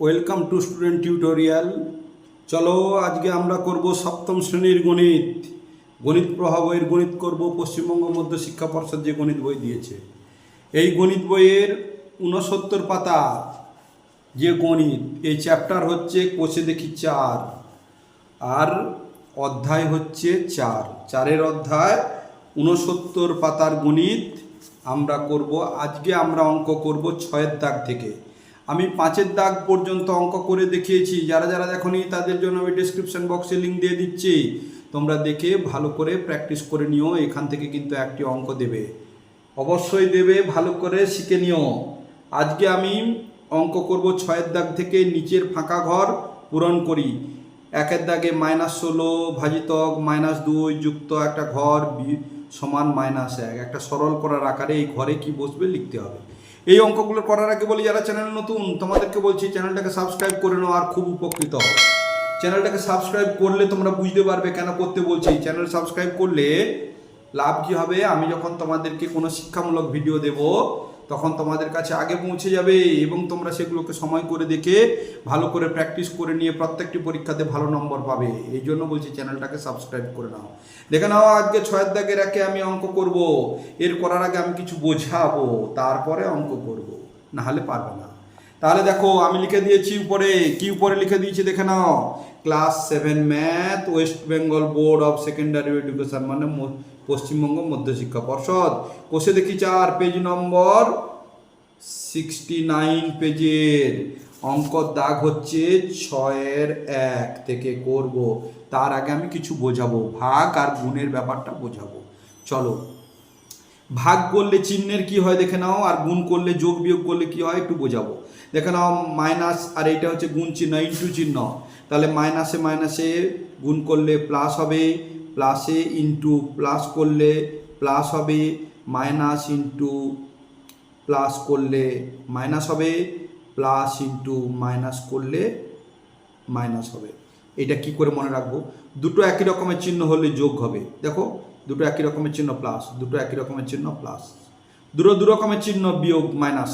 Welcome to student tutorial. চলো আজকে আমরা করব সপ্তম শ্রেণির গণিত। গণিত প্রভাবের গণিত করব, পশ্চিমবঙ্গ মধ্য শিক্ষা পর্ষদ যে গণিত বই দিয়েছে। এই গণিত বইয়ের ঊনসত্তর পাতা যে গণিত, এই চ্যাপ্টার হচ্ছে কোষে দেখি চার, আর অধ্যায় হচ্ছে চার। চারের অধ্যায় ঊনসত্তর পাতার গণিত আমরা করব। আজকে আমরা অঙ্ক করব ছয়ের দাগ থেকে। আমি পাঁচের দাগ পর্যন্ত অঙ্ক করে দেখিয়েছি। যারা যারা দেখনি, তাদের জন্য আমি ডিসক্রিপশন বক্সে লিঙ্ক দিয়ে দিচ্ছি। তোমরা দেখে ভালো করে প্র্যাকটিস করে নিও, এখান থেকে কিন্তু একটি অঙ্ক দেবে। অবশ্যই দেবে, ভালো করে শিখে নিও। আজকে আমি অঙ্ক করব ছয়ের দাগ থেকে নিচের ফাঁকা ঘর পূরণ করি। একের দাগে মাইনাস ষোলো ভাজিতক মাইনাস দুই যুক্ত একটা ঘর সমান মাইনাস এক। একটা সরল করার আকারে এই ঘরে কি বসবে লিখতে হবে। এই অঙ্কগুলো করার আগে বলি, যারা চ্যানেল নতুন, তোমাদেরকে বলছি চ্যানেলটাকে সাবস্ক্রাইব করে নাও আর খুব উপকৃত হবে চ্যানেলটাকে সাবস্ক্রাইব করলে তোমরা বুঝতে পারবে কেন করতে বলছি। চ্যানেল সাবস্ক্রাইব করলে লাভ কী হবে? আমি যখন তোমাদেরকে কোনো শিক্ষামূলক ভিডিও দেব তখন তোমাদের কাছে আগে পৌঁছে যাবে এবং তোমরা সেগুলোকে সময় করে দেখে ভালো করে প্র্যাকটিস করে নিয়ে প্রত্যেকটি পরীক্ষাতে ভালো নম্বর পাবে। এই জন্য বলছি চ্যানেলটাকে সাবস্ক্রাইব করে নাও। দেখে নাও, আজকে ছয়ের দাগের একে আমি অঙ্ক করব। এর করার আগে আমি কিছু বোঝাবো, তারপরে অঙ্ক করব। না হলে পারবে না। তাহলে দেখো, আমি লিখে দিয়েছি উপরে। কি উপরে লিখে দিয়েছি দেখে নাও? Class seven math, West Bengal board of secondary education মানে পশ্চিমবঙ্গ মধ্যশিক্ষা পর্ষদ। কোষে দেখি চার পেজ নম্বর সিক্সটি নাইন পেজের অঙ্কর দাগ হচ্ছে ছয়ের এক থেকে করব। তার আগে আমি কিছু বোঝাবো, ভাগ আর গুণের ব্যাপারটা বোঝাবো। চলো। ভাগ করলে চিহ্নের কি হয় দেখে নাও, আর গুণ করলে যোগ বিয়োগ করলে কি হয় একটু বোঝাবো। দেখে নাও মাইনাস আর এইটা হচ্ছে গুণ চিহ্ন ইন্টু চিহ্ন। তাহলে মাইনাসে মাইনাসে গুণ করলে প্লাস হবে। প্লাসে ইন্টু প্লাস করলে প্লাস হবে মাইনাস ইন্টু প্লাস করলে মাইনাস হবে প্লাস ইন্টু মাইনাস করলে মাইনাস হবে। এটা কি করে মনে রাখব? দুটো একই রকমের চিহ্ন হলে যোগ হবে। দেখো, দুটো একই রকমের চিহ্ন প্লাস দুটো একই রকমের চিহ্ন প্লাস দুটো দু রকমের চিহ্ন বিয়োগ মাইনাস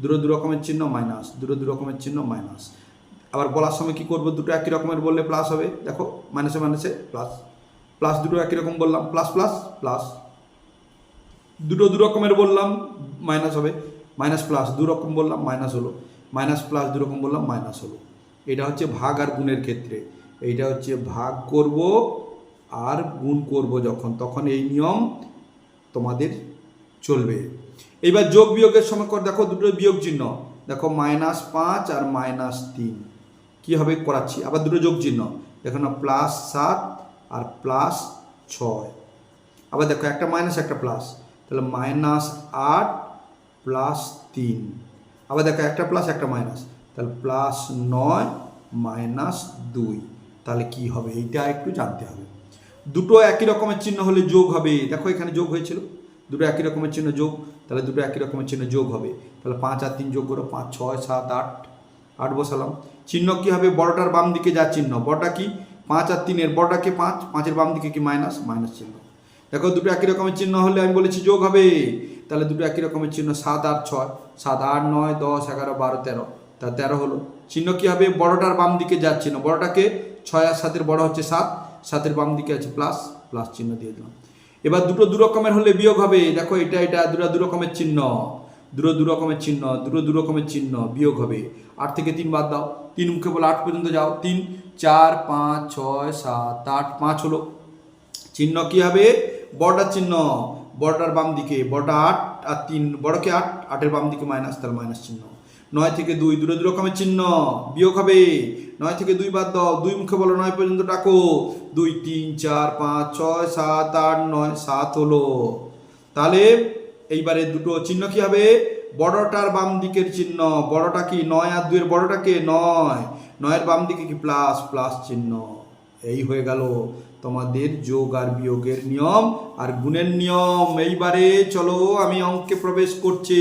দুটো দু রকমের চিহ্ন মাইনাস দুটো দু রকমের চিহ্ন মাইনাস আবার বলার সময় কি করব? দুটো একই রকমের বললে প্লাস হবে। দেখো মাইনাসে মাইনাসে প্লাস প্লাস দুটো একই রকম বললাম প্লাস প্লাস প্লাস দুটো দু রকমের বললাম মাইনাস হবে। মাইনাস প্লাস দু রকম বললাম মাইনাস হলো। মাইনাস প্লাস দু রকম বললাম মাইনাস হলো। এটা হচ্ছে ভাগ আর গুণের ক্ষেত্রে। এইটা হচ্ছে ভাগ করব আর গুণ করব যখন, তখন এই নিয়ম তোমাদের চলবে। এইবার যোগ বিয়োগের সময় দেখো দুটো বিয়োগ চিহ্ন। দেখো মাইনাস পাঁচ আর মাইনাস তিন। কী হবে? করাচ্ছি। আবার দুটো যোগ চিহ্ন। দেখো না প্লাস সাত আর প্লাস ছয়। আবার দেখো একটা মাইনাস একটা প্লাস তাহলে মাইনাস আট প্লাস তিন। আবার দেখো একটা প্লাস একটা মাইনাস তাহলে প্লাস নয় মাইনাস দুই। তাহলে কি হবে? এইটা একটু জানতে হবে। দুটো একই রকমের চিহ্ন হলে যোগ হবে। দেখো এখানে যোগ হয়েছিল। দুটো একই রকমের চিহ্ন যোগ। তাহলে দুটো একই রকমের চিহ্ন যোগ হবে। তাহলে পাঁচ আর তিন যোগ করো, পাঁচ, ছয়, সাত, আট। আট বসালাম। চিহ্ন কি হবে? বড়টার বাম দিকে যা চিহ্ন। বড়টা কি? পাঁচ আর তিনের বড়টাকে পাঁচ? পাঁচের বাম দিকে কি মাইনাস মাইনাস চিহ্ন। দেখো, দুটো একই রকমের চিহ্ন হলে আমি বলেছি যোগ হবে। তাহলে দুটো একই রকমের চিহ্ন, সাত আট ছয়। সাত, আট, নয়, দশ, এগারো, বারো, তেরো। তা তেরো হলো। চিহ্ন কি হবে? বড়টার বাম দিকে যাচ্ছে না বড়টাকে ছয় আর সাতের, বড় হচ্ছে সাত। সাতের বাম দিকে আছে প্লাস প্লাস চিহ্ন দিয়ে দিলাম। এবার দুটো দু রকমের হলে বিয়োগ হবে। দেখো, এটা এটা, দুটো দু রকমের চিহ্ন। দুটো দু রকমের চিহ্ন দুটো দু রকমের চিহ্ন বিয়োগ হবে। আট থেকে তিন বাদ দাও। তিন মুখে বলে আট পর্যন্ত যাও। তিন, চার, পাঁচ, ছয়, সাত, আট, পাঁচ হলো। চিহ্ন কি হবে? বড়টার চিহ্ন। বড়টার বাম দিকে। বড়টা আট আর তিন বড়কে আট, আটের বাম দিকে মাইনাস তার মাইনাস চিহ্ন। নয় থেকে দুই, দূরে দু রকমের চিহ্ন বিয়োগ হবে। নয় থেকে দুই বাদ দাও। দুই মুখে বলো নয় পর্যন্ত ডাকো। দুই, তিন, চার, পাঁচ, ছয়, সাত, আট, নয়, সাত হলো। তাহলে এইবারে দুটো চিহ্ন কি হবে? বড়টার বাম দিকের চিহ্ন, বড়টা কি নয় আর দুইয়ের বড়টাকে নয়। নয়ের বাম দিকে কি? প্লাস প্লাস চিহ্ন। এই হয়ে গেল তোমাদের যোগ আর বিয়োগের নিয়ম আর গুণের নিয়ম। এইবারে চলো আমি অঙ্কে প্রবেশ করছি।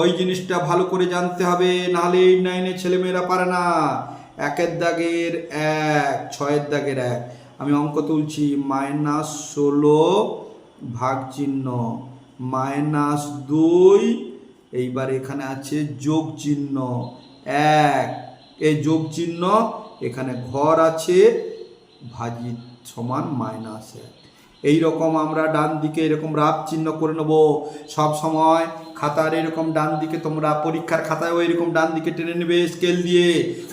ওই জিনিসটা ভালো করে জানতে হবে, নাহলে এই নাইনে ছেলেমেয়েরা পারে না। একের দাগের এক, ছয়ের দাগের এক। আমি অঙ্ক তুলছি, মাইনাস ষোলো ভাগ চিহ্ন। মাইনাস দুই। এইবার এখানে আছে যোগ চিহ্ন এক। এই যোগ চিহ্ন এখানে ঘর আছে ভাজি সমান মাইনাস এক। এই রকম আমরা ডান দিকে এরকম রাফ চিহ্ন করে নেব। সব সময় খাতার এরকম ডান দিকে তোমরা পরীক্ষার খাতায়ও এরকম ডান দিকে টেনে নেবে স্কেল দিয়ে।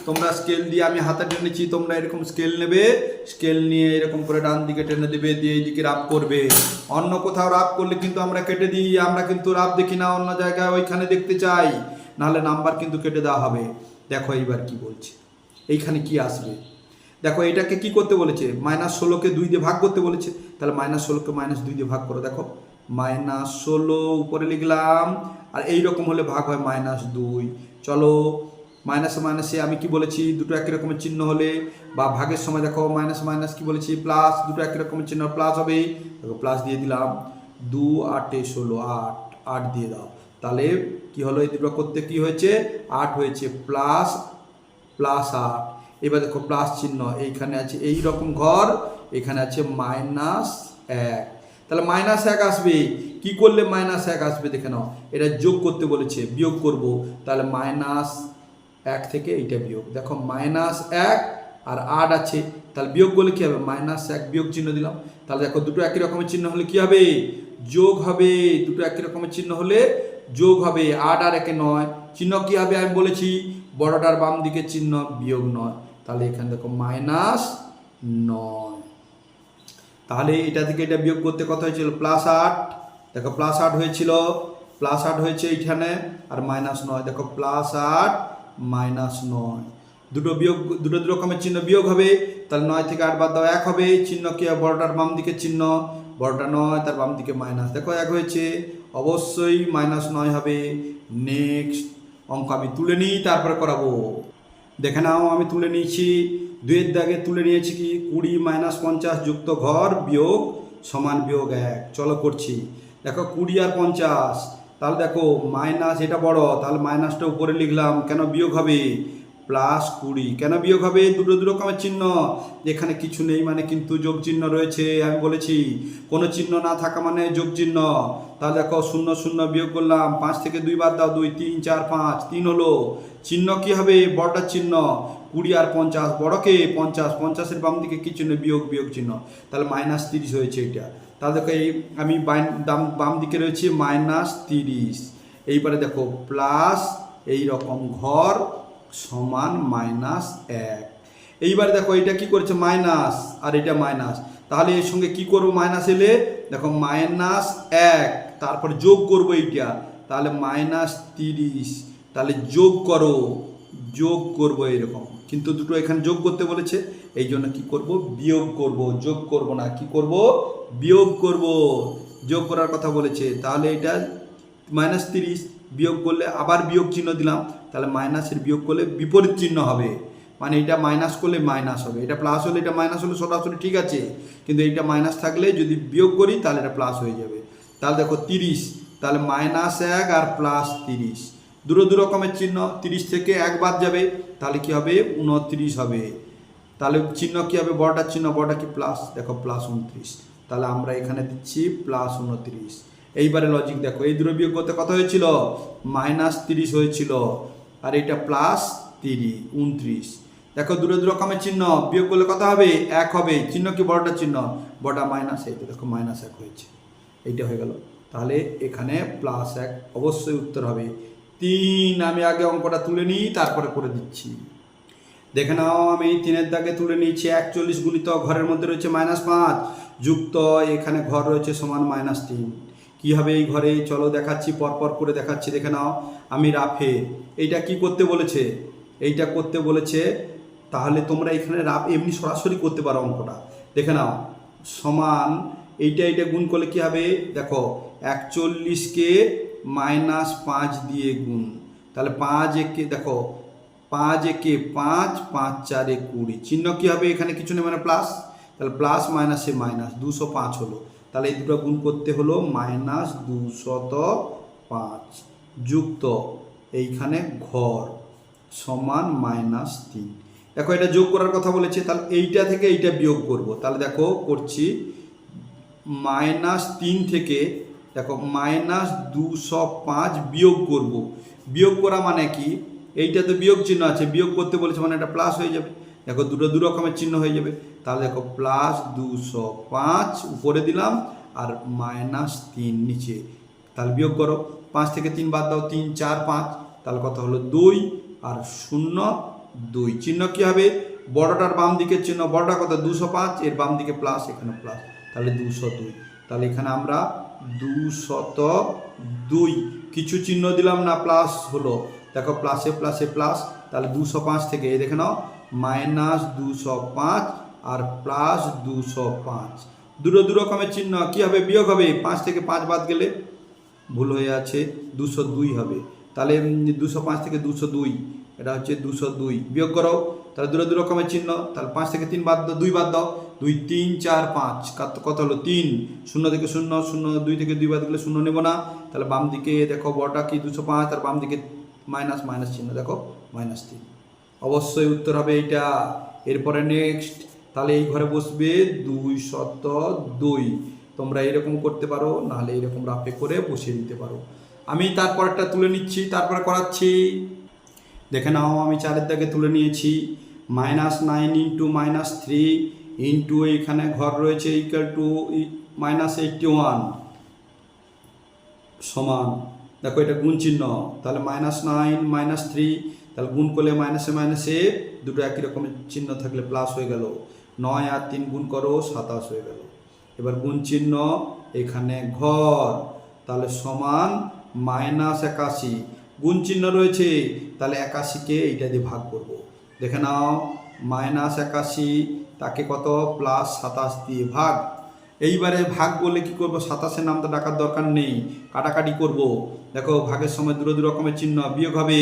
তোমরা স্কেল দিয়ে আমি হাতে টেনেছি তোমরা এরকম স্কেল নেবে। স্কেল নিয়ে এরকম করে ডান দিকে টেনে দেবে, দিয়ে এইদিকে রাপ করবে। অন্য কোথাও রাপ করলে কিন্তু আমরা কেটে দিই, আমরা কিন্তু রাপ দেখি না, অন্য জায়গায় ওইখানে দেখতে চাই। নাহলে নাম্বার কিন্তু কেটে দেওয়া হবে। দেখো এইবার কি বলছে। এইখানে কি আসবে? দেখো এটাকে কি করতে বলেছে? মাইনাস ষোলোকে দুই দিয়ে ভাগ করতে বলেছে। তাহলে মাইনাস ষোলোকে মাইনাস দুই দিয়ে ভাগ করো, দেখো। মাইনাস ষোলো, উপরে লিখলাম। আর এই রকম হলে ভাগ হয় মাইনাস দুই। চলো, মাইনাসে মাইনাসে আমি কি বলেছি? দুটো একই রকমের চিহ্ন হলে বা ভাগের সময় দেখো, মাইনাস মাইনাস কি বলেছি? প্লাস দুটো একই রকমের চিহ্ন, প্লাস হবে। দেখো, প্লাস দিয়ে দিলাম। দু, আটে ষোলো, আট। আট দিয়ে দাও। তাহলে কি হলো? এই দুটো করতে কি হয়েছে? আট হয়েছে। প্লাস প্লাস আট। এবার দেখো, প্লাস চিহ্ন। এইখানে আছে এই রকম ঘর, এখানে আছে মাইনাস এক। তাহলে মাইনাস এক আসবে। কি করলে মাইনাস এক আসবে দেখে নাও। এটা যোগ করতে বলেছে, বিয়োগ করব। তাহলে মাইনাস এক থেকে এইটা বিয়োগ। দেখো মাইনাস এক আর আট আছে, তাহলে বিয়োগ করলে কী হবে? মাইনাস এক বিয়োগ চিহ্ন দিলাম। তাহলে দেখো দুটো একই রকমের চিহ্ন হলে কি হবে? যোগ হবে। দুটো একই রকমের চিহ্ন হলে যোগ হবে। আট আর একে নয়। চিহ্ন কি হবে? আমি বলেছি, বড়টার বাম দিকে চিহ্ন বিয়োগ নয়। তাহলে এখানে দেখো মাইনাস নয়। তাহলে এটা থেকে এটা বিয়োগ করতে কত হয়েছিল? প্লাস আট। দেখো প্লাস আট হয়েছিল। প্লাস আট হয়েছে এইখানে আর মাইনাস নয়। দেখো প্লাস আট মাইনাস নয়। দুটো বিয়োগ, দুটো দু রকমের চিহ্ন বিয়োগ হবে। তাহলে নয় থেকে আট বাদ দাও, এক হবে। চিহ্ন কি? বড়টার বাম দিকে চিহ্ন। বড়টা নয়, তার বাম দিকে মাইনাস দেখো এক হয়েছে। অবশ্যই মাইনাস নয় হবে। নেক্সট অঙ্ক আমি তুলে নিই, তারপরে করাবো। দেখে নাও, আমি তুলে নিয়েছি। দুয়ের দাগে তুলে নিয়েছি কি? কুড়ি মাইনাস পঞ্চাশ যুক্ত ঘর বিয়োগ সমান বিয়োগ এক। চলো করছি। দেখো কুড়ি আর পঞ্চাশ। তাহলে দেখো মাইনাস এটা বড়, তাহলে মাইনাসটা উপরে লিখলাম, কেন বিয়োগ হবে? প্লাস কুড়ি। কেন বিয়োগ হবে? দুটো দু রকমের চিহ্ন। এখানে কিছু নেই মানে কিন্তু যোগ চিহ্ন রয়েছে, আমি বলেছি। কোনো চিহ্ন না থাকা মানে যোগ চিহ্ন। তাহলে দেখো শূন্য শূন্য বিয়োগ করলাম, পাঁচ থেকে দুই বাদ দাও, দুই, তিন, চার, পাঁচ, তিন হলো। চিহ্ন কি হবে? বড়টার চিহ্ন। কুড়ি আর পঞ্চাশ, বড়কে পঞ্চাশ, পঞ্চাশের বাম দিকে কি চিহ্ন? বিয়োগ বিয়োগ চিহ্ন। তাহলে মাইনাস তিরিশ হয়েছে এটা। তাহলে দেখো এই আমি দাম বাম দিকে রয়েছে মাইনাস তিরিশ। এইবারে দেখো প্লাস এই রকম ঘর সমান মাইনাস এক। এইবারে দেখো, এটা কি করেছে? মাইনাস আর এটা মাইনাস তাহলে এর সঙ্গে কি করব? মাইনাস এলে দেখো মাইনাস এক। তারপর যোগ করব এইটা। তাহলে মাইনাস তিরিশ। তাহলে যোগ করো। যোগ করব এরকম। কিন্তু দুটো এখানে যোগ করতে বলেছে, এই জন্য কি করব? বিয়োগ করব। যোগ করব না, কি করব? বিয়োগ করব। যোগ করার কথা বলেছে। তাহলে এটা মাইনাস তিরিশ, বিয়োগ করলে আবার বিয়োগ চিহ্ন দিলাম। তাহলে মাইনাসের বিয়োগ করলে বিপরীত চিহ্ন হবে। মানে এটা মাইনাস করলে মাইনাস হবে। এটা প্লাস হলে এটা মাইনাস হলে সরাসরি ঠিক আছে। কিন্তু এইটা মাইনাস থাকলে যদি বিয়োগ করি, তাহলে এটা প্লাস হয়ে যাবে। তাহলে দেখো তিরিশ, তাহলে মাইনাস এক আর প্লাস তিরিশ। দুটো দু রকমের চিহ্ন, তিরিশ থেকে এক বাদ যাবে, তাহলে কি হবে? উনত্রিশ হবে। তাহলে চিহ্ন কি হবে? বড়টার চিহ্ন, বড়টা কি? প্লাস দেখো প্লাস উনত্রিশ। তাহলে আমরা এখানে দিচ্ছি প্লাস উনত্রিশ। এইবারে লজিক দেখো, এই দুটো বিয়োগ করতে কত হয়েছিল? মাইনাস তিরিশ হয়েছিল। আর এটা প্লাস তিরিশ উনত্রিশ। দেখো, দুটো দু রকমের চিহ্ন, বিয়োগ করলে কত হবে? এক হবে। চিহ্ন কি? বড়টা চিহ্ন। বড়টা মাইনাস এই দেখো মাইনাস এক হয়েছে। এইটা হয়ে গেল। তাহলে এখানে প্লাস এক অবশ্যই উত্তর হবে। তিন, আমি আগে অঙ্কটা তুলে নিই, তারপরে করে দিচ্ছি। দেখে নাও, আমি তিনের দাগে তুলে নিয়েছি একচল্লিশ গুণিত ঘরের মধ্যে রয়েছে মাইনাস পাঁচ, যুক্ত এখানে ঘর রয়েছে সমান মাইনাস তিন। কী হবে এই ঘরে? চলো দেখাচ্ছি, পরপর করে দেখাচ্ছি, দেখে নাও। আমি রাফে, এইটা কি করতে বলেছে? এইটা করতে বলেছে, তাহলে তোমরা এখানে রাফ এমনি সরাসরি করতে পারো অঙ্কটা। দেখে নাও, সমান এইটা এইটা গুণ করলে কী হবে? দেখো একচল্লিশকে মাইনাস পাঁচ দিয়ে গুণ। তাহলে পাঁচ একে, দেখো পাঁচ একে পাঁচ পাঁচ চারে কুড়ি। চিহ্ন কী হবে এখানে কিছু নেই মানে প্লাস তাহলে প্লাস মাইনাসে মাইনাস দুশো পাঁচ হলো। তাহলে এই দুটো গুণ করতে হলো মাইনাস দুশত পাঁচ যুক্ত এইখানে ঘর সমান মাইনাস তিন। দেখো এটা যোগ করার কথা বলেছে, তাহলে এইটা থেকে এইটা বিয়োগ করব। তাহলে দেখো, করছি মাইনাস তিন থেকে দেখো, মাইনাস দুশো পাঁচ বিয়োগ করব। বিয়োগ করা মানে কি? এইটা তো বিয়োগ চিহ্ন আছে। বিয়োগ করতে বলেছে মানে এটা প্লাস হয়ে যাবে। দেখো, দুটো দু রকমের চিহ্ন হয়ে যাবে। তাহলে দেখো প্লাস দুশো পাঁচ উপরে দিলাম আর মাইনাস তিন নিচে। তাহলে বিয়োগ করো। পাঁচ থেকে তিন বাদ দাও, তিন, চার, পাঁচ। তাহলে কত হলো? দুই আর শূন্য, দুই। চিহ্ন কি হবে? বড়টার বাম দিকের চিহ্ন। বড়টা কত? দুশো পাঁচ। এর বাম দিকে প্লাস এখানে প্লাস তাহলে দুশো দুই। তাহলে এখানে আমরা দুশত দুই কিছু চিহ্ন দিলাম না প্লাস হলো। দেখো প্লাসে প্লাসে প্লাস তাহলে দুশো পাঁচ থেকে, এই দেখে নাও মাইনাস দুশো পাঁচ আর প্লাস দুশো পাঁচ। দুটো দু রকমের চিহ্ন, কী হবে? বিয়োগ হবে। পাঁচ থেকে পাঁচ বাদ গেলে ভুল হয়ে আছে দুশো দুই হবে। তাহলে দুশো পাঁচ থেকে দুশো দুই, এটা হচ্ছে দুশো দুই। বিয়োগ করো, তাহলে দুটো দু রকমের চিহ্ন, তাহলে পাঁচ থেকে তিন বাদ দাও, দুই বাদ দাও। দুই, তিন, চার, পাঁচ। কত- হলো? তিন। শূন্য থেকে শূন্য শূন্য দুই থেকে দুই বাদ গেলে শূন্য নেব না। তাহলে বাম দিকে দেখো বড়টা কি? দুশো পাঁচ। আর বাম দিকে মাইনাস মাইনাস চিহ্ন দেখো, মাইনাস তিন। অবশ্যই উত্তর হবে এইটা। এরপরে নেক্সট তাহলে এই ঘরে বসবে দুই শত দুই। তোমরা এরকম করতে পারো, নাহলে এরকম রাফে করে বসিয়ে দিতে পারো। আমি তারপরটা তুলে নিচ্ছি, তারপরে করাচ্ছি। দেখে নাও, আমি চারের দাগে তুলে নিয়েছি। Minus nine into minus three. Into এখানে ঘর রয়েছে equal two minus eighty one সমান। দেখো এটা গুণ চিহ্ন, তাহলে মাইনাস নাইন মাইনাস থ্রি তাহলে গুণ করলে মাইনাসে মাইনাসে দুটো একই রকমের চিহ্ন থাকলে প্লাস হয়ে গেল। নয় আর তিন গুণ করো, সাতাশ হয়ে গেল। এবার গুণ চিহ্ন, এখানে ঘর, তাহলে সমান মাইনাস একাশি। গুণ চিহ্ন রয়েছে, তাহলে একাশিকে এইটা দিয়ে ভাগ করব। দেখে নাও মাইনাস একাশি তাকে কত? প্লাস সাতাশ দিয়ে ভাগ। এইবারে ভাগ বলে কি করব? সাতাশের নামটা ডাকার দরকার নেই। কাটাকাটি করব। দেখো, ভাগের সময় দূর দু রকমের চিহ্ন বিয়োগ হবে।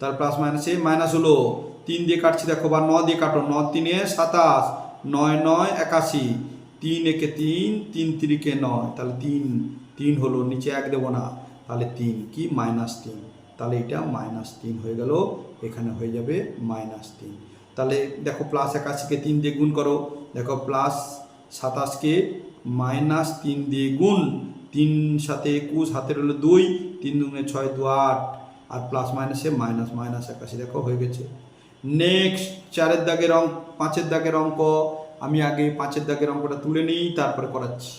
তার প্লাস মাইনাসে মাইনাস হলো। তিন দিয়ে কাটছি, দেখো, বা ন দিয়ে কাটো। ন তিনে সাতাশ, নয় নয়, একাশি। তিন একে তিন তিন তিরিকে নয়। তাহলে তিন তিন হলো, নিচে এক দেবো না। তাহলে তিন, কি? মাইনাস তিন। তাহলে এটা মাইনাস তিন হয়ে গেল। এখানে হয়ে যাবে মাইনাস তিন। তাহলে দেখো প্লাস একাশিকে তিন দিয়ে গুণ করো। দেখো প্লাস সাতাশকে মাইনাস তিন দিয়ে গুণ। তিন সাথে একুশ, হাতের হলো দুই, তিন দুগুণে ছয়, দু আট। আর প্লাস মাইনাসে মাইনাস মাইনাস একাশি, দেখো হয়ে গেছে। নেক্সট চারের দাগের অঙ্ক, পাঁচের দাগের অঙ্ক। আমি আগে পাঁচের দাগের অঙ্কটা তুলে নিই, তারপরে করাচ্ছি।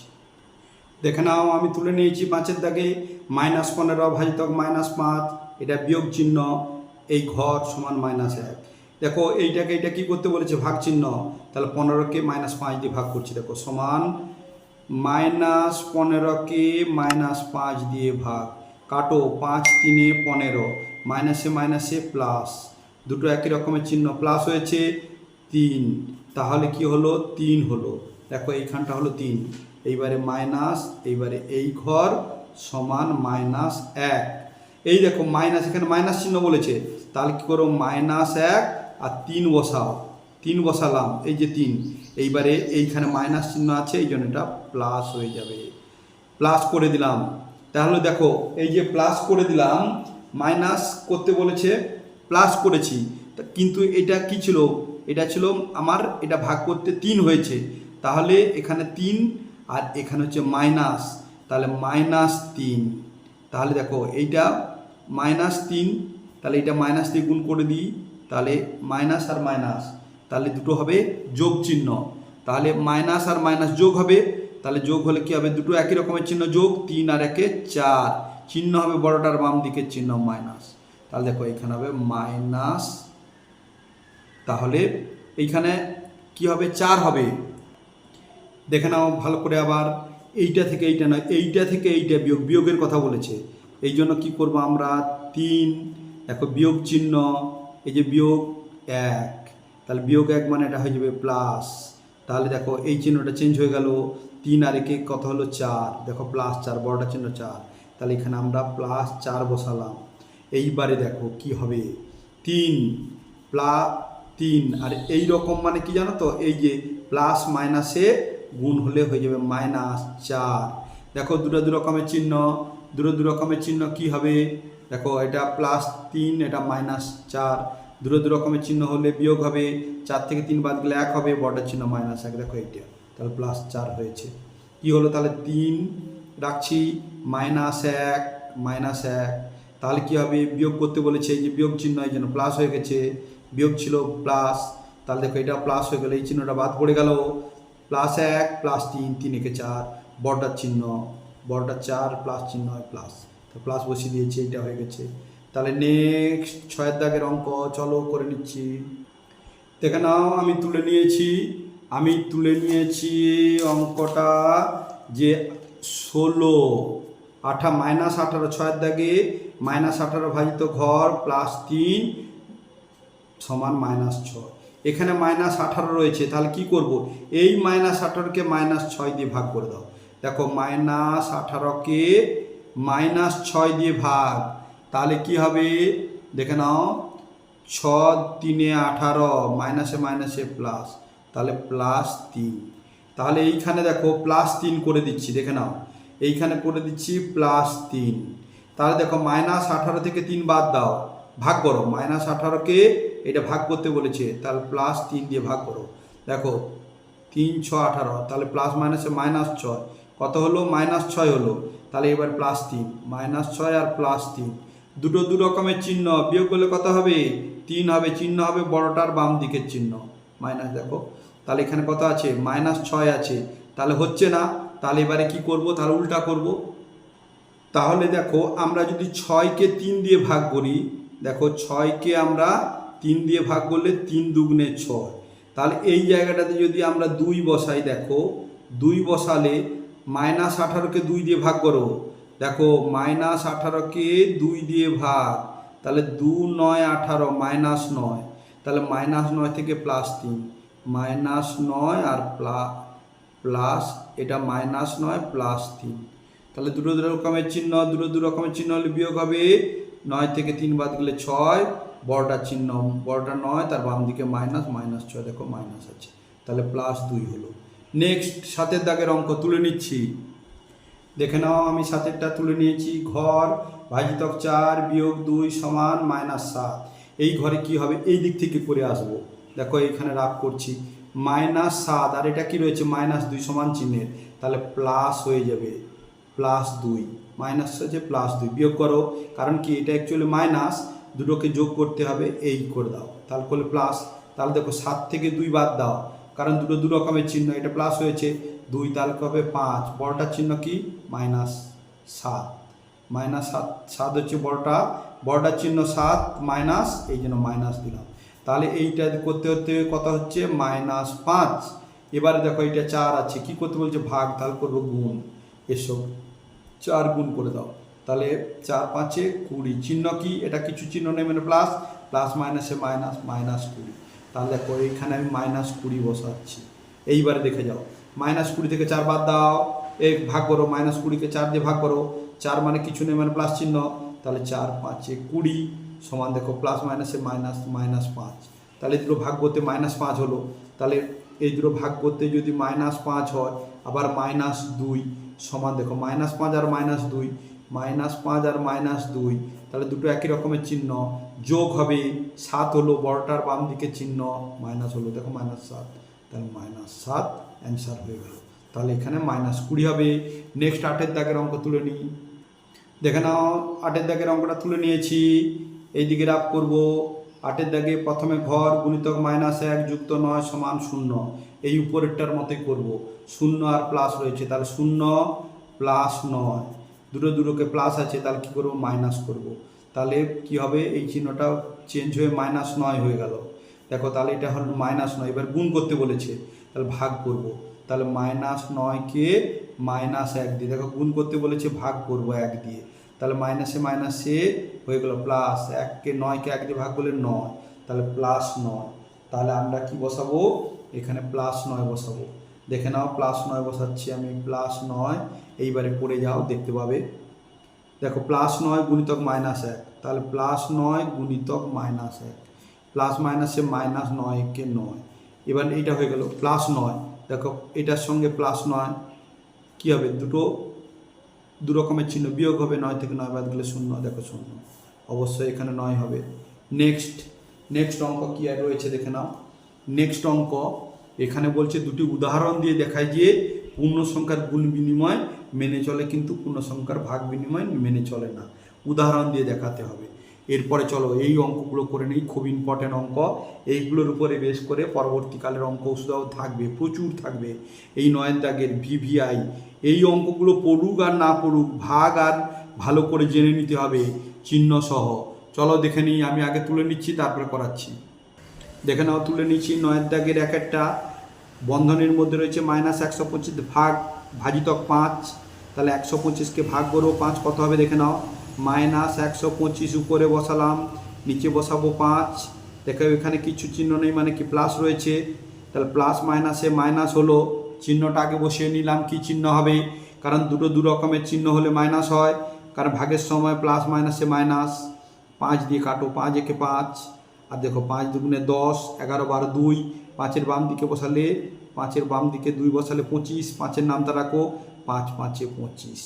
দেখে নাও, আমি তুলে নিয়েছি পাঁচের দাগে মাইনাস পনেরো, ভাজিতক মাইনাস পাঁচ। এটা বিয়োগ চিহ্ন, এই ঘর সমান মাইনাস এক। দেখো এইটাকে এইটা কি করতে বলেছে? ভাগ চিহ্ন তাহলে পনেরোকে মাইনাস পাঁচ দিয়ে ভাগ করছি, দেখো, সমান মাইনাস পনেরোকে মাইনাস পাঁচ দিয়ে ভাগ। কাটো, পাঁচ তিনে পনেরো মাইনাসে মাইনাসে প্লাস দুটো একই রকমের চিহ্ন প্লাস হয়েছে তিন। তাহলে কি হলো? তিন হলো। দেখো, এইখানটা হলো তিন। এইবারে মাইনাস এইবারে এই ঘর সমান মাইনাস এক। এই দেখো মাইনাস এখানে মাইনাস চিহ্ন বলেছে। তাহলে কি করো? মাইনাস এক আর তিন বসাও, তিন বসালাম, এই যে তিন, এইবারে এইখানে মাইনাস চিহ্ন আছে, এই জন্য এটা প্লাস হয়ে যাবে। প্লাস করে দিলাম। তাহলে দেখো, এই যে প্লাস করে দিলাম, মাইনাস করতে বলেছে প্লাস করেছি। কিন্তু এটা কি ছিল? এটা ছিল আমার, এটা ভাগ করতে তিন হয়েছে। তাহলে এখানে তিন আর এখানে হচ্ছে মাইনাস। তাহলে মাইনাস তিন। তাহলে দেখো, এইটা মাইনাস তিন, তাহলে এটা মাইনাস দিয়ে গুণ করে দিই। তাহলে মাইনাস আর মাইনাস, তাহলে দুটো হবে যোগ চিহ্ন। তাহলে মাইনাস আর মাইনাস যোগ হবে, তাহলে যোগ হলে কি হবে? দুটো একই রকমের চিহ্ন যোগ, তিন আর একে চার। চিহ্ন হবে বড়টার বাম দিকের চিহ্ন মাইনাস। তাহলে দেখো এখানে হবে মাইনাস, তাহলে এইখানে কি হবে? চার হবে। দেখে নাও ভালো করে আবার, এইটা থেকে এইটা নয়, এইটা থেকে এইটা বিয়োগ, বিয়োগের কথা বলেছে। এই জন্য কী করব আমরা? তিন, দেখো বিয়োগ চিহ্ন এই যে বিয়োগ এক, তাহলে বিয়োগ এক মানে এটা হয়ে যাবে প্লাস তাহলে দেখো এই চিহ্নটা চেঞ্জ হয়ে গেল তিন আর একে কত হলো চার? দেখো প্লাস চার, বড়টা চিহ্ন চার। তাহলে এখানে আমরা প্লাস চার বসালাম। এইবারে দেখো কি হবে? তিন, প্লা, তিন। আর এই রকম মানে কি জানো তো? এই যে প্লাস মাইনাসে গুণ হলে হয়ে যাবে মাইনাস চার। দেখো দুটো দু রকমের চিহ্ন, দুটো দু রকমের চিহ্ন কি হবে? দেখো, এটা প্লাস তিন, এটা মাইনাস চার। দুটো দু রকমের চিহ্ন হলে বিয়োগ হবে, চার থেকে তিন বাদ গেলে এক হবে বড়টার চিহ্ন মাইনাস এক। দেখো এইটা, তাহলে প্লাস চার হয়েছে। কি হলো তাহলে? তিন, রাখছি মাইনাস এক মাইনাস এক। তাহলে কী হবে? বিয়োগ করতে বলেছে, এই যে বিয়োগ চিহ্ন এই জন্য প্লাস হয়ে গেছে। বিয়োগ ছিল প্লাস তাহলে দেখো এটা প্লাস হয়ে গেলো, এই চিহ্নটা বাদ পড়ে গেল। প্লাস এক প্লাস তিন তিন একে চার। বড়টার চিহ্ন বড়টার চার প্লাস চিহ্ন হয় প্লাস প্লাস বসিয়ে দিয়েছি এটা হয়ে গেছে। তাহলে নেক্সট ছয়ের দাগের অঙ্ক, চলো করে নিচ্ছি। দেখে নাও, আমি তুলে নিয়েছি, আমি তুলে নিয়েছি অঙ্কটা যে ষোলো, আঠা মাইনাস আঠারো ছয়ের দাগে মাইনাস আঠারো ভাজিত ঘর প্লাস তিন সমান মাইনাস ছয়। এখানে মাইনাস আঠারো রয়েছে, তাহলে কি করব? এই মাইনাস আঠারোকে মাইনাস ছয় দিয়ে ভাগ করে দাও। দেখো মাইনাস আঠারোকে মাইনাস ছয় দিয়ে ভাগ, তাহলে কি হবে? দেখে নাও ছ তিনে আঠারো, মাইনাসে মাইনাসে প্লাস তাহলে প্লাস তিন। তাহলে এইখানে দেখো প্লাস তিন করে দিচ্ছি, দেখে নাও। এইখানে করে দিচ্ছি প্লাস তিন। তাহলে দেখো, মাইনাস আঠারো থেকে তিন বাদ দাও, ভাগ করো। মাইনাস আঠারোকে এটা ভাগ করতে বলেছে, তাহলে প্লাস তিন দিয়ে ভাগ করো। দেখো, তিন ছ আঠারো, তাহলে প্লাস মাইনাসে মাইনাস ছয়। কত হলো? মাইনাস ছয় হলো। তাহলে এবার প্লাস তিন মাইনাস ছয় আর প্লাস তিন। দুটো দু রকমের চিহ্ন, বিয়োগ করলে কত হবে? তিন হবে, চিহ্ন হবে বড়টার বাম দিকের চিহ্ন। মাইনাস দেখো, তাহলে এখানে কত আছে? মাইনাস ছয় আছে। তাহলে হচ্ছে না, তাহলে এবারে কি করব? তাহলে উল্টা করব। তাহলে দেখো, আমরা যদি ছয়কে তিন দিয়ে ভাগ করি, দেখো ছয়কে আমরা তিন দিয়ে ভাগ করলে তিন দুগুণে ছয়। তাহলে এই জায়গাটাতে যদি আমরা দুই বসাই, দেখো, দুই বসালে মাইনাস আঠারোকে দুই দিয়ে ভাগ করো। দেখো, মাইনাস আঠারোকে দুই দিয়ে ভাগ, তাহলে দু নয় আঠারো মাইনাস নয়, তাহলে মাইনাস নয় থেকে প্লাস তিন। মাইনাস নয় আর প্লাস এটা মাইনাস নয় প্লাস তিন। তাহলে দুটো দু রকমের চিহ্ন, দুটো দু রকমের চিহ্ন হলে বিয়োগ হবে। নয় থেকে তিন বাদ গেলে ছয় বড়টার চিহ্ন, বড়টা নয়, তার বাম দিকে মাইনাস মাইনাস ছয়, দেখো মাইনাস আছে। তাহলে প্লাস দুই হলো। নেক্সট সাতের দাগের অঙ্ক তুলে নিচ্ছি। দেখে নাও, আমি সাতেরটা তুলে নিয়েছি। ঘর, ভাজিতক চার বিয়োগ দুই সমান মাইনাস সাত। এই ঘরে কি হবে? এই দিক থেকে করে আসব। দেখো, এইখানে রাগ করছি। মাইনাস সাত, আর এটা কি রয়েছে? মাইনাস দুই সমান চিহ্নের। তাহলে প্লাস হয়ে যাবে। প্লাস দুই। মাইনাস আছে প্লাস দুই। বিয়োগ করো। কারণ কি? এটা অ্যাকচুয়ালি মাইনাস। দুটোকে যোগ করতে হবে। এই করে দাও। তাহলে করলে প্লাস। তাহলে দেখো, সাত থেকে দুই বাদ দাও। কারণ দুটো দু রকমের চিহ্ন, এটা প্লাস হয়েছে। দুই তাহলে হবে পাঁচ বড়টার চিহ্ন কি? মাইনাস সাত। মাইনাস সাত সাত হচ্ছে বড়টা বড়টার চিহ্ন সাত মাইনাস এই জন্য মাইনাস দিলাম। তাহলে এইটা করতে করতে কত হচ্ছে? মাইনাস পাঁচ। এবারে দেখো এটা চার আছে, কি করতে বলছে? ভাগ তাহলে করব গুণ। এসব চার গুণ করে দাও। তাহলে চার পাঁচে কুড়ি, চিহ্ন কি? এটা কিছু চিহ্ন নেই মানে প্লাস প্লাস মাইনাসে মাইনাস মাইনাস কুড়ি। তাহলে দেখো, এইখানে আমি মাইনাস কুড়ি বসাচ্ছি। এইবারে দেখে যাও। মাইনাস কুড়ি থেকে চার বাদ দাও। এক ভাগ করো মাইনাস কুড়িকে চার দিয়ে ভাগ করো। চার মানে কিছু নেই মানে প্লাস চিহ্ন। তাহলে চার পাঁচে কুড়ি সমান দেখো প্লাস মাইনাসে মাইনাস মাইনাস পাঁচ। তাহলে দুটো ভাগ করতে মাইনাস পাঁচ হলো। তাহলে এই দুটো ভাগ করতে যদি মাইনাস পাঁচ হয়, আবার মাইনাস দুই সমান দেখো মাইনাস পাঁচ আর মাইনাস দুই। মাইনাস পাঁচ আর মাইনাস দুই। তাহলে দুটো একই রকমের চিহ্ন। যোগ হবে সাত হলো বড়টার বাম দিকে চিহ্ন মাইনাস হলো দেখো মাইনাস সাত। তাহলে মাইনাস সাত অ্যান্সার হয়ে গেল। তাহলে এখানে মাইনাস কুড়ি হবে। নেক্সট আটের দাগের অঙ্ক তুলে নিই। দেখে নাও, আটের দাগের অঙ্কটা তুলে নিয়েছি। এইদিকে রাফ করব। আটের দাগে প্রথমে ঘর গুণিতক মাইনাস এক যুক্ত নয় সমান শূন্য। এই উপরেরটার মতোই করব। শূন্য আর প্লাস রয়েছে। তাহলে শূন্য প্লাস নয়। দুটো দুটোকে প্লাস আছে, তাহলে কী করব? মাইনাস করব। তাহলে কি হবে? এই চিহ্নটা চেঞ্জ হয়ে মাইনাস নয় হয়ে গেল। দেখো, তাহলে এটা হল মাইনাস নয়। এবার গুণ করতে বলেছে। তাহলে ভাগ করব। তাহলে মাইনাস নয়কে মাইনাস এক দিয়ে। দেখো, গুণ করতে বলেছে, ভাগ করব এক দিয়ে। তাহলে মাইনাসে মাইনাসে হয়ে গেল প্লাস এককে নয়কে এক দিয়ে ভাগ করলে নয়। তাহলে প্লাস নয়। তাহলে আমরা কি বসাবো? এখানে প্লাস নয় বসাবো। দেখে নাও প্লাস নয় বসাচ্ছি আমি। প্লাস নয়। এইবারে পড়ে যাও, দেখতে পাবে। দেখো প্লাস নয় গুণিতক মাইনাস এক। তাহলে প্লাস নয় গুণিতক মাইনাস এক। প্লাস মাইনাসে মাইনাস নয়কে নয় এবার এইটা হয়ে গেল প্লাস নয়। দেখো, এটার সঙ্গে প্লাস নয়, কী হবে? দুটো, দু রকমের চিহ্ন বিয়োগ হবে, নয় থেকে নয় বাদ গেলে শূন্য, দেখো শূন্য। অবশ্যই এখানে নয় হবে। নেক্সট নেক্সট অঙ্ক কী আর রয়েছে দেখে নাও। নেক্সট অঙ্ক, এখানে বলছে দুটি উদাহরণ দিয়ে দেখায় যে পূর্ণ সংখ্যার গুণ বিনিময় মেনে চলে, কিন্তু পূর্ণ সংখ্যার ভাগ বিনিময় মেনে চলে না। উদাহরণ দিয়ে দেখাতে হবে। এরপরে চলো এই অঙ্কগুলো করে নিই, খুব ইম্পর্টেন্ট অঙ্ক। এইগুলোর উপরে বেশ করে পরবর্তীকালের অঙ্ক ওষুধাও থাকবে, প্রচুর থাকবে। এই নয়ের দাগের ভিভিআই এই অঙ্কগুলো পড়ুক আর না পড়ুক, ভাগ আর ভালো করে জেনে নিতে হবে, চিহ্ন সহ। চলো দেখে নিই, আমি আগে তুলে নিচ্ছি, তারপরে করাচ্ছি। দেখে নাও, তুলে নিচ্ছি নয়ের দাগের এক একটা। বন্ধনের মধ্যে রয়েছে মাইনাস একশো পঁচিশ, ভাগ, ভাজিতক পাঁচ, তাহলে একশো পঁচিশকে ভাগ করব, পাঁচ কত হবে দেখে নাও। মাইনাস একশো পঁচিশ উপরে বসালাম, নিচে বসাবো পাঁচ। দেখো এখানে কিছু চিহ্ন নেই মানে কি প্লাস রয়েছে? তাহলে প্লাস মাইনাসে মাইনাস হলো। চিহ্নটা আগে বসিয়ে নিলাম, কি চিহ্ন হবে? কারণ দুটো দু রকমের চিহ্ন হলে মাইনাস হয়। কারণ ভাগের সময় প্লাস মাইনাসে মাইনাস পাঁচ দিয়ে কাটো, পাঁচ একে পাঁচ। আর দেখো পাঁচ দুগুণে দশ, এগারো বারো দুই। পাঁচের বাম দিকে বসালে, পাঁচের বাম দিকে দুই বসালে পঁচিশ। পাঁচের নামটা রাখো, পাঁচ, পাঁচে পঁচিশ।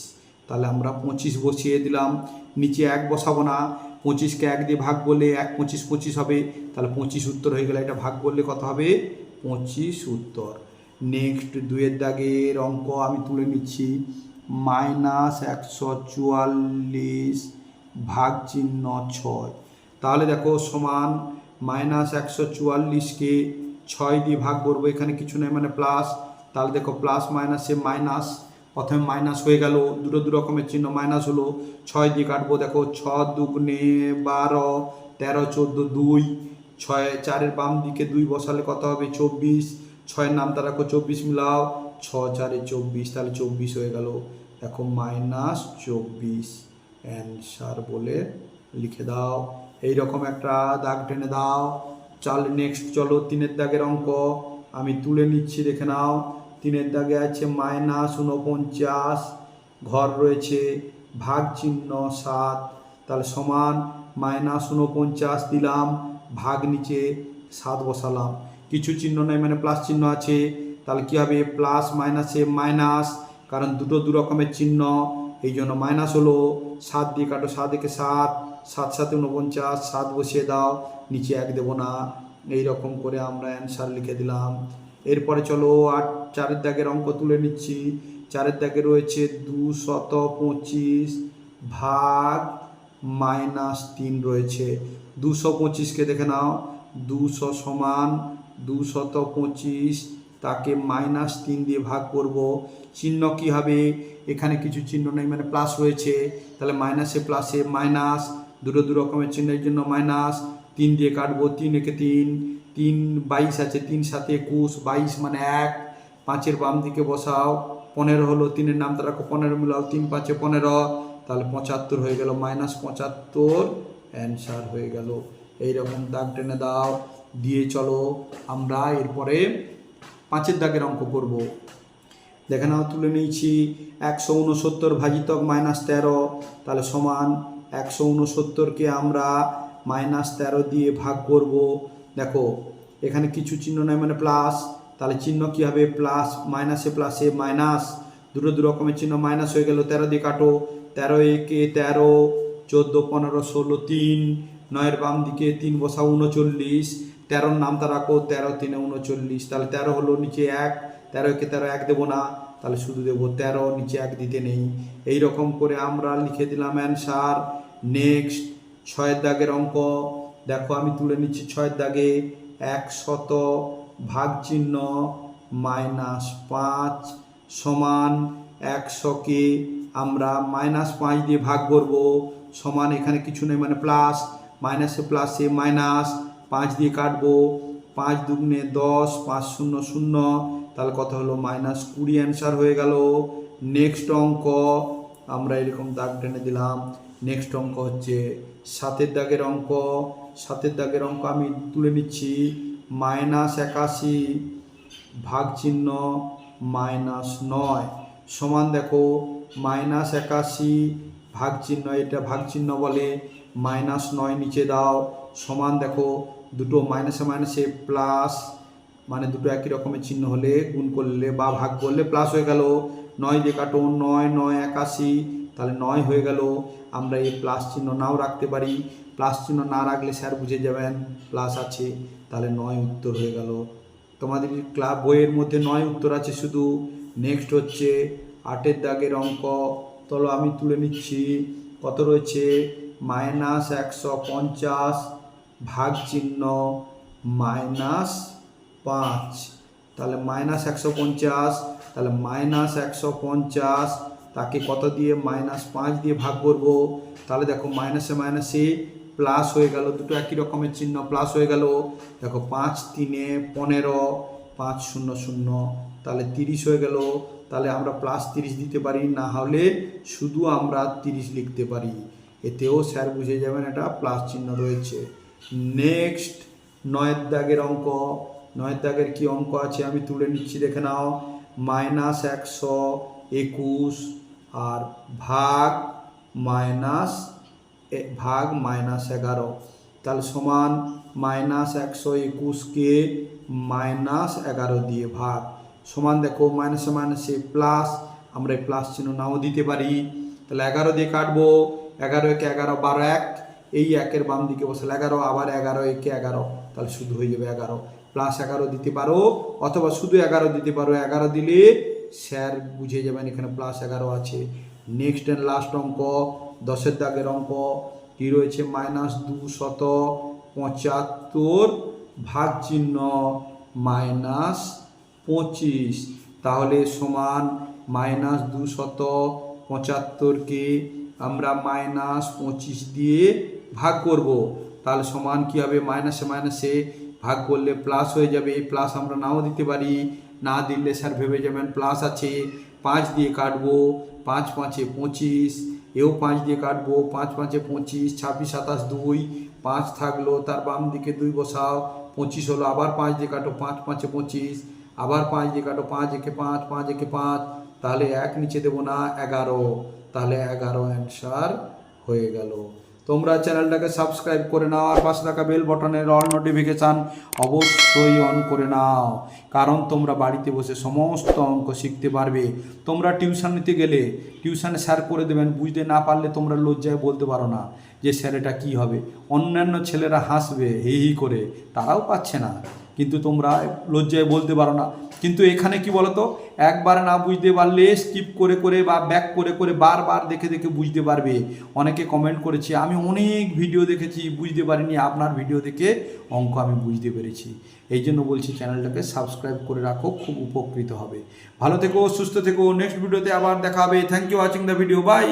তাহলে আমরা পঁচিশ বসিয়ে দিলাম। নিচে এক বসাবো না, পঁচিশকে এক দিয়ে ভাগ করলে এক পঁচিশ পঁচিশ হবে, তাহলে পঁচিশ উত্তর হয়ে গেলে, এটা ভাগ করলে কত হবে? পঁচিশ উত্তর। নেক্সট দুয়ের দাগের অঙ্ক আমি তুলে নিচ্ছি। মাইনাস একশো চুয়াল্লিশ ভাগ চিহ্ন ছয়। তাহলে দেখো সমান মাইনাস একশো চুয়াল্লিশকে ছয় দিয়ে ভাগ করব, এখানে কিছু নেই মানে প্লাস তাহলে দেখো প্লাস মাইনাসে মাইনাস প্রথমে মাইনাস হয়ে গেল, দুটো দু রকমের চিহ্ন মাইনাস হলো, ছয় দিয়ে কাটবো, দেখো ছ দুগুণে বারো, তেরো, চোদ্দ, দুই, ছয়, চারের বাম দিকে দুই বসালে কত হবে? চব্বিশ, ছয়ের নামটা রাখো, চব্বিশ মিলাও ছ চারে চব্বিশ, তাহলে চব্বিশ হয়ে গেল, দেখো মাইনাস চব্বিশ অ্যান্সার বলে লিখে দাও এই রকম একটা দাগ টেনে দাও, চাল নেক্সট চলো তিনের দাগের অঙ্ক, আমি তুলে নিচ্ছি, দেখে নাও তিনের দাগে আছে মাইনাস উনপঞ্চাশ ঘর রয়েছে ভাগ চিহ্ন সাত। তাহলে সমান মাইনাস উনপঞ্চাশ দিলাম, ভাগ নিচে সাত বসালাম। কিছু চিহ্ন নেই মানে প্লাস চিহ্ন আছে। তাহলে কী হবে? প্লাস মাইনাসে মাইনাস কারণ দুটো দু রকমের চিহ্ন, এই জন্য মাইনাস হলো সাত দিয়ে কাটো সাত একে সাত সাত সাথে উনপঞ্চাশ সাত বসিয়ে দাও, নিচে এক দেবো না। এই রকম করে আমরা অ্যান্সার লিখে দিলাম। এরপরে চলো আট চারের দাগের অঙ্ক তুলে নিচ্ছি। চারের দাগে রয়েছে দুশত পঁচিশ ভাগ মাইনাস তিন রয়েছে। দুশো পঁচিশকে দেখে নাও। দুশো সমান দুশত পঁচিশ, তাকে মাইনাস তিন দিয়ে ভাগ করব। চিহ্ন কী হবে? এখানে কিছু চিহ্ন নেই মানে প্লাস রয়েছে। তাহলে মাইনাসে প্লাসে মাইনাস দুটো দু রকমের চিহ্নের জন্য মাইনাস তিন দিয়ে কাটবো, তিন একে তিন। তিন বাইশ আছে, তিন সাথে একুশ, বাইশ মানে এক। পাঁচের বাম দিকে বসাও, পনেরো হলো তিনের নামটা রাখো পনেরো মিলাও তিন, পাঁচে পনেরো, তাহলে পঁচাত্তর হয়ে গেল, মাইনাস পঁচাত্তর, অ্যান্সার হয়ে গেল। এই রকম দাগ টেনে দাও, দিয়ে চলো আমরা এরপরে পাঁচের দাগের অঙ্ক করব। দেখে নাও, তুলে নিয়েছি, একশো উনসত্তর ভাজিতক মাইনাস তেরো, তাহলে সমান একশো উনসত্তরকে আমরা মাইনাস তেরো দিয়ে ভাগ করব। দেখো, এখানে কিছু চিহ্ন নাই মানে প্লাস তাহলে চিহ্ন কী হবে? প্লাস মাইনাসে প্লাসে মাইনাস দুটো দু রকমের চিহ্ন মাইনাস হয়ে গেল, তেরো দিয়ে কাটো। তেরো একে তেরো, চোদ্দ, পনেরো, ষোলো, তিন। নয়ের বাম দিকে তিন বসা উনচল্লিশ। তেরোর নামটা রাখো, তেরো, তিনে উনচল্লিশ। তাহলে তেরো হলো নিচে এক। তেরো একে তেরো এক দেবো না। তাহলে শুধু দেবো তেরো, নিচে এক দিতে নেই। এই রকম করে আমরা লিখে দিলাম অ্যান্সার নেক্সট ছয়ের দাগের অঙ্ক। দেখো আমি তুলে নিচ্ছি ছয়ের দাগে। একশত ভাগ চিহ্ন মাইনাস পাঁচ সমান একশোকে আমরা মাইনাস পাঁচ দিয়ে ভাগ করব। সমান এখানে কিছু নেই মানে প্লাস। মাইনাসে প্লাসে মাইনাস পাঁচ দিয়ে কাটবো। পাঁচ দুগুণে দশ, পাঁচ শূন্য শূন্য। তাহলে কত হলো? মাইনাস কুড়ি অ্যান্সার হয়ে গেল। নেক্সট অঙ্ক, আমরা এরকম দাগ টেনে দিলাম। নেক্সট অঙ্ক হচ্ছে সাতের দাগের অঙ্ক। সাতের দাগের অঙ্ক আমি তুলে নিচ্ছি। মাইনাস একাশি ভাগ চিহ্ন মাইনাস নয়। সমান দেখো, মাইনাস একাশি ভাগ চিহ্ন, এটা ভাগ চিহ্ন বলে মাইনাস নয় নিচে দাও। সমান দেখো, দুটো মাইনাসে মাইনাসে প্লাস মানে দুটো একই রকমের চিহ্ন হলে গুণ করলে বা ভাগ করলে প্লাস হয়ে গেল। নয় দিয়ে কাটো, নয় নয়, একাশি, তাহলে নয় হয়ে গেল। আমরা এই প্লাস চিহ্ন নাও রাখতে পারি। প্লাস চিহ্ন না রাখলে স্যার বুঝে যাবেন, প্লাস আছে। তাহলে নয় উত্তর হয়ে গেল। তোমাদের ক্লাব বইয়ের মধ্যে নয় উত্তর আছে শুধু? নেক্সট হচ্ছে আটের দাগের অঙ্ক। চলো আমি তুলে নিচ্ছি। কত রয়েছে? মাইনাস একশো পঞ্চাশ ভাগ চিহ্ন মাইনাস পাঁচ। তাহলে মাইনাস একশো পঞ্চাশ, তাহলে মাইনাস একশো পঞ্চাশ, তাকে কত দিয়ে? মাইনাস পাঁচ দিয়ে ভাগ করব। তাহলে দেখো মাইনাসে মাইনাসে প্লাস হয়ে গেল, দুটো একই রকমের চিহ্ন প্লাস হয়ে গেল। দেখো পাঁচ তিনে পনেরো, পাঁচ শূন্য শূন্য, তাহলে তিরিশ হয়ে গেল। তাহলে আমরা প্লাস তিরিশ দিতে পারি, না হলে শুধু আমরা তিরিশ লিখতে পারি। এতেও স্যার বুঝে যাবেন এটা প্লাস চিহ্ন রয়েছে। নেক্সট নয়ের দাগের অঙ্ক। নয়ের দাগের কি অঙ্ক আছে? আমি তুলে নিচ্ছি, দেখে নাও। মাইনাস একশো একুশ আর ভাগ মাইনাস ভাগ মাইনাস এগারো। তাহলে সমান মাইনাস একশো একুশকে মাইনাস এগারো দিয়ে ভাগ। সমান দেখো, মাইনাসে মাইনাসে প্লাস, আমরা এই প্লাস চিহ্ন নাও দিতে পারি। তাহলে এগারো দিয়ে কাটবো, এগারো একে এগারো বারো এক, এই একের বাম দিকে বসে এগারো, আবার এগারো একে এগারো, তাহলে শুধু হয়ে যাবে এগারো। প্লাস এগারো দিতে পারো, অথবা শুধু এগারো দিতে পারো, এগারো দিলে স্যার বুঝে যাবেন এখানে প্লাস এগারো আছে। নেক্সট অ্যান্ড লাস্ট অঙ্ক দশের দাগের অঙ্ক কি রয়েছে? মাইনাস দু শত পঁচাত্তর ভাগ চিহ্ন মাইনাস পঁচিশ। তাহলে সমান মাইনাস দু শত পঁচাত্তরকে আমরা মাইনাস পঁচিশ দিয়ে ভাগ করব। তাহলে সমান কী হবে? মাইনাসে মাইনাসে ভাগ করলে প্লাস হয়ে যাবে। এই প্লাস আমরা নাও দিতে পারি। না দিলে স্যার ভেবে যাবেন প্লাস আছে। পাঁচ দিয়ে কাটবো। পাঁচ পাঁচে পঁচিশ। এও পাঁচ দিয়ে কাটবো, পাঁচ পাঁচে পঁচিশ, ছাব্বিশ, সাতাশ দুই, পাঁচ থাকল, তার বাম দিকে দুই বসাও, পঁচিশ হলো, আবার পাঁচ দিয়ে কাটো, পাঁচ পাঁচে পঁচিশ, আবার পাঁচ দিয়ে কাটো, পাঁচ একে পাঁচ পাঁচ একে পাঁচ, তাহলে এক নিচে দেবো না এগারো, তাহলে এগারো অ্যান্সার হয়ে গেল। তোমরা চ্যানেলটাকে সাবস্ক্রাইব করে নাও আর পাশে থাকা বেল বটনের অল নোটিফিকেশান অবশ্যই অন করে নাও। কারণ তোমরা বাড়িতে বসে সমস্ত অঙ্ক শিখতে পারবে। তোমরা টিউশন নিতে গেলে টিউশনে স্যার করে দেবেন, বুঝতে না পারলে তোমরা লজ্জায় বলতে পারো না যে স্যার এটা কী হবে। অন্যান্য ছেলেরা হাসবে, হি হি করে, তারাও পাচ্ছে না। কিন্তু তোমরা লজ্জায় বলতে পারো না। কিন্তু এখানে কি বলতো? একবার না বুঝতে পারলে স্কিপ করে করে বা ব্যাক করে করে বারবার দেখে দেখে বুঝতে পারবে। অনেকে কমেন্ট করেছে, আমি অনেক ভিডিও দেখেছি, বুঝতে পারিনি, আপনার ভিডিও দেখে অঙ্ক আমি বুঝতে পেরেছি। এই জন্য বলছি চ্যানেলটাকে সাবস্ক্রাইব করে রাখো, খুব উপকৃত হবে। ভালো থেকো, সুস্থ থেকো নেক্সট ভিডিওতে আবার দেখা হবে। Thank you watching the video bye